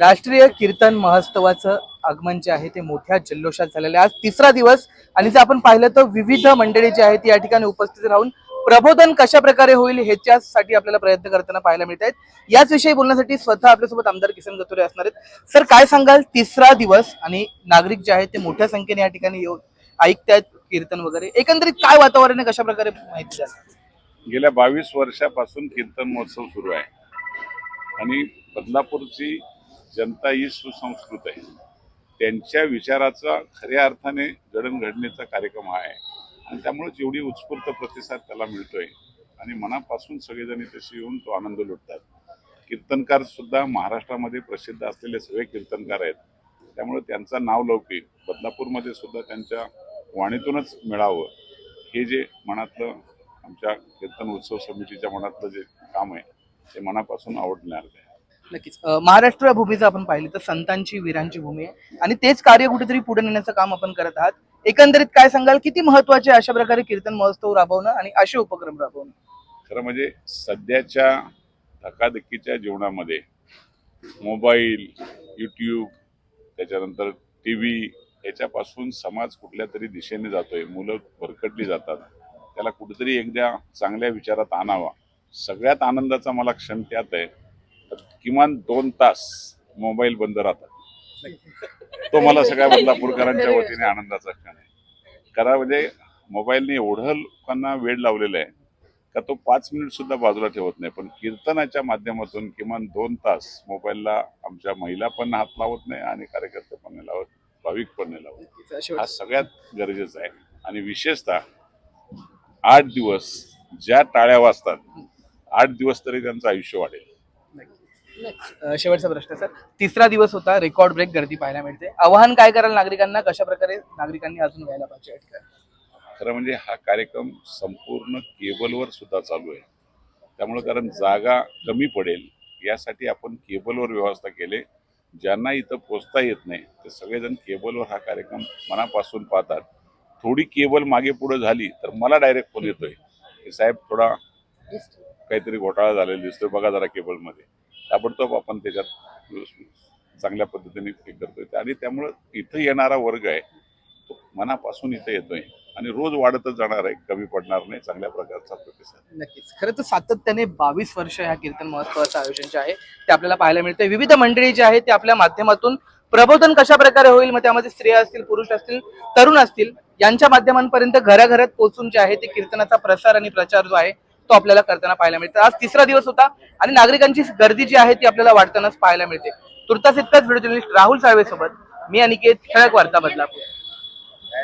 राष्ट्रीय कीर्तन महोत्सवाचं आगमन जे आहे ते मोठ्या जल्लोषात झालेलं आहे. आज तिसरा दिवस आणि जर आपण पाहिलं तर विविध मंडळी जी आहेत या ठिकाणी उपस्थित राहून प्रबोधन कशा प्रकारे होईल ह्याच्यासाठी आपल्याला प्रयत्न करताना पाहायला मिळत आहेत. याच विषयी बोलण्यासाठी स्वतः आपल्यासोबत आमदार किसन गतुरे असणार आहेत. सर काय सांगाल? तिसरा दिवस आणि नागरिक जे आहेत ते मोठ्या संख्येने या ठिकाणी येऊन ऐकतायत कीर्तन वगैरे. एकंदरीत काय वातावरण आहे? कशा प्रकारे माहिती द्याल? गेल्या बावीस वर्षापासून कीर्तन महोत्सव सुरू आहे. आणि बदलापूरची जनता ही सुसंस्कृत आहे. त्यांच्या विचाराचा खऱ्या अर्थाने जडणघडणीचा कार्यक्रम हा आहे. आणि त्यामुळे एवढी उत्स्फूर्त प्रतिसाद त्याला मिळतोय. आणि मनापासून सगळेजण तसे येऊन तो आनंद लुटतात. कीर्तनकार सुद्धा महाराष्ट्रामध्ये प्रसिद्ध असलेले सगळे कीर्तनकार आहेत. त्यामुळे त्यांचा नाव लौकिक बदलापूरमध्ये सुद्धा त्यांच्या वाणीतूनच मिळावं. हे जे मनातलं आमच्या कीर्तन उत्सव समितीच्या मनातलं जे काम आहे ते मनापासून आवडणार आहे. नक्कीच. अं, महाराष्ट्र भूमीचं आपण पाहिलं तर संतांची वीरांची भूमी आहे. आणि तेच कार्य कुठेतरी पुढे नेण्याचं काम आपण करत आहात. एकंदरीत काय सांगाल? किती महत्त्वाचे अशा प्रकारे कीर्तन महोत्सव राबवणं आणि असे उपक्रम राबवणं? खरं म्हणजे सध्याच्या धकाधकीच्या जीवनामध्ये मोबाईल यूट्यूब त्याच्यानंतर टी व्ही याच्यापासून समाज कुठल्या तरी दिशेने जातोय. मुलं भरकटली जातात. त्याला कुठेतरी एकदा चांगल्या विचारात आणावा. सगळ्यात आनंदाचा मला क्षण त्यात आहे. किमान दोन तास मोबाईल बंद राहतात. तो मला सगळ्या बदलापूरकरांच्या वतीने आनंदाचा क्षण आहे. करा म्हणजे मोबाईलने एवढं लोकांना वेळ लावलेला आहे का तो पाच मिनिट सुद्धा बाजूला ठेवत नाही. पण कीर्तनाच्या माध्यमातून किमान दोन तास मोबाईलला आमच्या महिला पण हात लावत नाही आणि कार्यकर्ते पण नाही लावत भाविक पण नाही लावत. हा सगळ्यात गरजेचं आहे. आणि विशेषतः आठ दिवस ज्या टाळ्या वाजतात आठ दिवस तरी त्यांचं आयुष्य वाढेल. शेवटचा प्रश्न सर. तिसरा दिवस होता रेकॉर्ड ब्रेक गर्दी पाहायला मिळते. आव्हान काय कराल नागरिकांना? कशा प्रकारे नागरिकांनी अजून यायला पाहिजे? खरं म्हणजे हा कार्यक्रम संपूर्ण केबलवर सुद्धा चालू आहे. त्यामुळे कारण जागा कमी पडेल यासाठी आपण केबलवर व्यवस्था केली. ज्यांना इथं पोचता येत नाही ते सगळेजण केबलवर हा कार्यक्रम मनापासून पाहतात. थोडी केबल मागे पुढे झाली तर मला डायरेक्ट फोन येतोय. की साहेब थोडा काहीतरी घोटाळा झालेला दिसतोय बघा जरा केबलमध्ये. ताबडतोब आपण त्याच्यात चांगल्या पद्धतीने हे करतोय. आणि त्यामुळं इथं येणारा वर्ग आहे तो मनापासून इथं येतोय. आणि रोज वाढतच जाणार आहे कमी पडणार नाही चांगल्या प्रकारचा प्रतिसाद. नक्कीच. खरं तर सातत्याने बावीस वर्ष ह्या कीर्तन महोत्सवाचं आयोजन जे आहे ते आपल्याला पाहायला मिळते विविध मंडळी जे आहे ते आपल्या माध्यमातून प्रबोधन कशा प्रकारे होईल मग त्यामध्ये स्त्रिया असतील पुरुष असतील तरुण असतील यांच्या माध्यमांपर्यंत घराघरात पोहोचून जे आहे ते कीर्तनाचा प्रसार आणि प्रचार जो आहे तो आपल्याला करताना पाहायला मिळतो. आज तिसरा दिवस होता आणि नागरिकांची गर्दी जी आहे ती आपल्याला वाढतानाच पाहायला मिळते. तुर्तास इतकाच व्हिडिओ जर्नलिस्ट राहुल साळवे सोबत मी अनिकेत ठळक वार्ता बदलापूर